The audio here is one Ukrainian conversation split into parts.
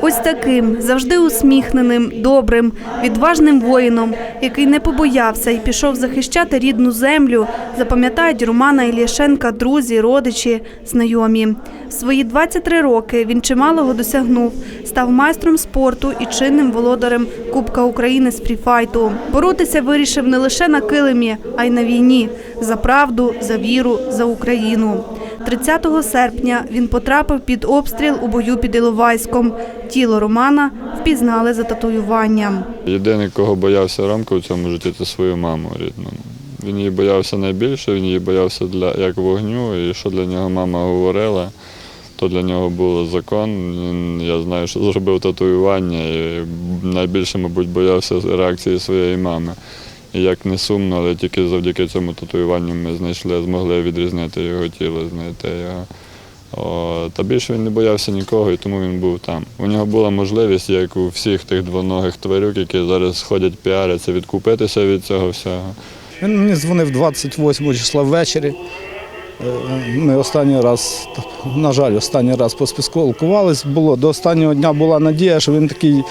Ось таким завжди усміхненим, добрим, відважним воїном, який не побоявся і пішов захищати рідну землю, запам'ятають Романа Ільяшенка друзі, родичі, знайомі. В свої 23 роки він чималого досягнув, став майстром спорту і чинним володарем Кубка України з фріфайту. Боротися вирішив не лише на килимі, а й на війні за правду, за віру, за Україну. 30 серпня він потрапив під обстріл у бою під Іловайськом. Тіло Романа впізнали за татуюванням. Єдиний, кого боявся Ромко в цьому житті, це свою маму рідну. Він її боявся найбільше, він її боявся для як вогню, і що для нього мама говорила, то для нього було закон. Я знаю, що зробив татуювання і найбільше, мабуть, боявся реакції своєї мами. Як не сумно, але тільки завдяки цьому татуюванню ми знайшли, змогли відрізнити його тіло, знайти його. О, та більше він не боявся нікого, і тому він був там. У нього була можливість, як у всіх тих двоногих тварюк, які зараз ходять піаряться, відкупитися від цього всього. Він мені дзвонив 28 числа ввечері. Ми останній раз, на жаль, останній раз поспілкувались. Було до останнього дня була надія, що він такий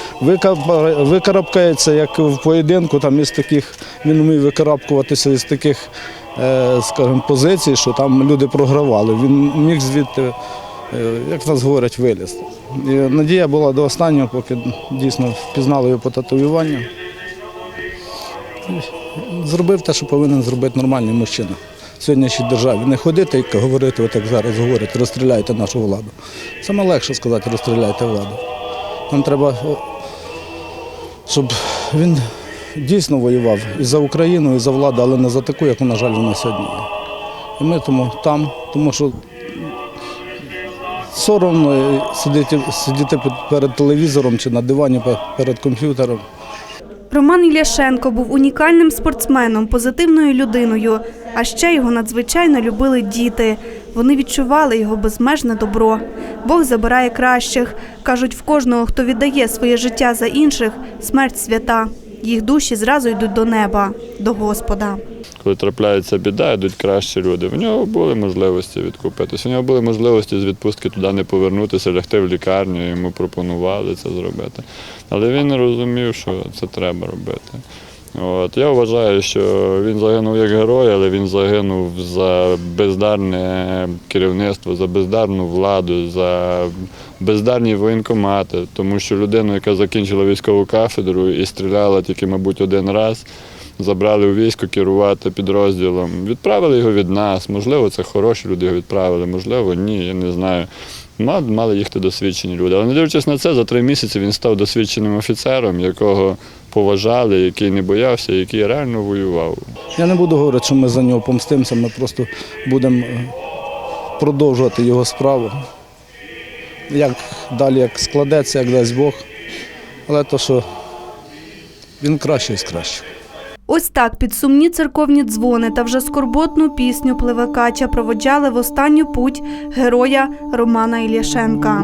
викарабкається, як в поєдинку. Там із таких він вмів викарабкуватися із таких, е, скажімо, позицій, що там люди програвали. Він міг звідти, е, як нас говорять, вилізти. Надія була до останнього, поки дійсно впізнали його по татуюванню. Зробив те, що повинен зробити нормальний мужчина сьогоднішній державі. Не ходити і говорити, отак зараз говорять, розстріляйте нашу владу. Саме легше сказати, розстріляйте владу. Нам треба, щоб він дійсно воював і за Україну, і за владу, але не за таку, як, на жаль, вона сьогодні є. І ми тому там, тому що соромно сидіти, сидіти перед телевізором чи на дивані перед комп'ютером. Роман Ілляшенко був унікальним спортсменом, позитивною людиною. А ще його надзвичайно любили діти. Вони відчували його безмежне добро. Бог забирає кращих. Кажуть, в кожного, хто віддає своє життя за інших, смерть свята. Їх душі зразу йдуть до неба, до Господа. Коли трапляється біда, йдуть кращі люди. В нього були можливості відкупитися. У нього були можливості з відпустки туди не повернутися, лягти в лікарню, йому пропонували це зробити. Але він розумів, що це треба робити. От. Я вважаю, що він загинув як герой, але він загинув за бездарне керівництво, за бездарну владу, за бездарні воєнкомати, тому що людину, яка закінчила військову кафедру і стріляла тільки, мабуть, один раз, забрали у військо керувати підрозділом. Відправили його від нас. Можливо, це хороші люди його відправили, можливо, ні, я не знаю. Мали, їхати досвідчені люди. Але не дивлячись на це, за три місяці він став досвідченим офіцером, якого поважали, який не боявся, який реально воював. Я не буду говорити, що ми за нього помстимося, ми просто будемо е, продовжувати його справу. Як далі як складеться, як дасть Бог. Але то, що він кращий з кращих. Ось так під сумні церковні дзвони та вже скорботну пісню пливе Кача проводжали в останню путь героя Романа Ілляшенка.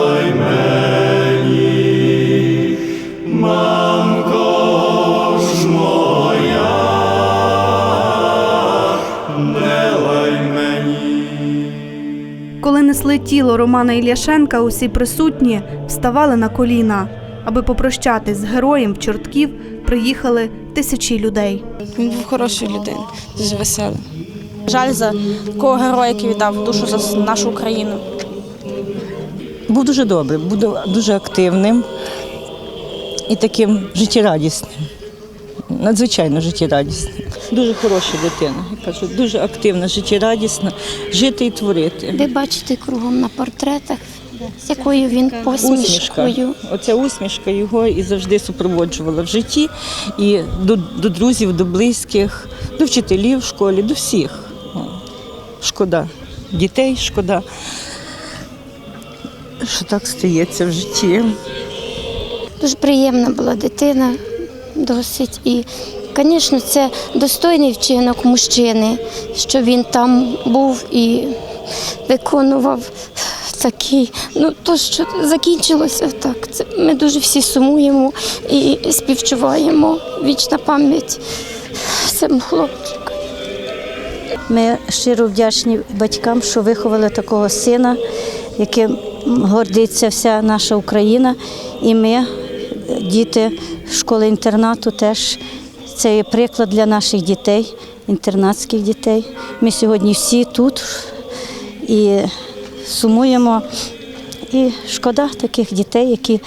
Коли несли тіло Романа Ілляшенка, усі присутні вставали на коліна. Аби попрощатись з героєм в чортків, приїхали тисячі людей. Він був хорошою людиною, дуже веселим. Жаль за такого героя, який віддав душу за нашу Україну. Був дуже добрим, був дуже активним і таким життєрадісним. Надзвичайно життєрадісним. Дуже хороша дитина. Я кажу, дуже активна, життєрадісна, жити і творити. Ви бачите кругом на портретах з якою він Усмішка. посмішкою. Оця усмішка його і завжди супроводжувала в житті. І до, до друзів, до близьких, до вчителів в школі, до всіх. Шкода. Дітей шкода. Що так стається в житті. Дуже приємна була дитина, досить. І, звісно, це достойний вчинок мужчини, що він там був і виконував такий. Ну, то, що закінчилося так. Це ми дуже всі сумуємо і співчуваємо. Вічна пам'ять цим хлопчикам. Ми щиро вдячні батькам, що виховали такого сина, яким гордиться вся наша Україна. І ми, діти школи-інтернату, теж це є приклад для наших дітей, інтернатських дітей. Ми сьогодні всі тут і сумуємо. І шкода таких дітей, які,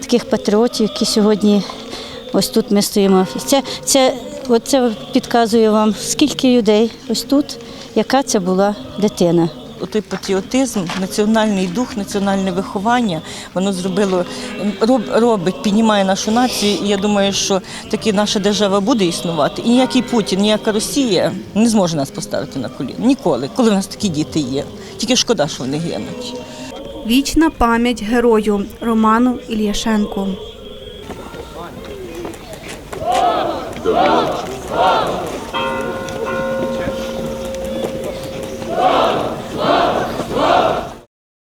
таких патріотів, які сьогодні ось тут ми стоїмо. Це, це, оце підказує вам, скільки людей ось тут, яка це була дитина. Отой патріотизм, національний дух, національне виховання, воно зробило, роб, робить, піднімає нашу націю. І я думаю, що таки наша держава буде існувати. І ніякий Путін, ніяка Росія не зможе нас поставити на коліна. Ніколи, коли в нас такі діти є. Тільки шкода, що вони гинуть. Вічна пам'ять герою Роману Ільяшенку. Слава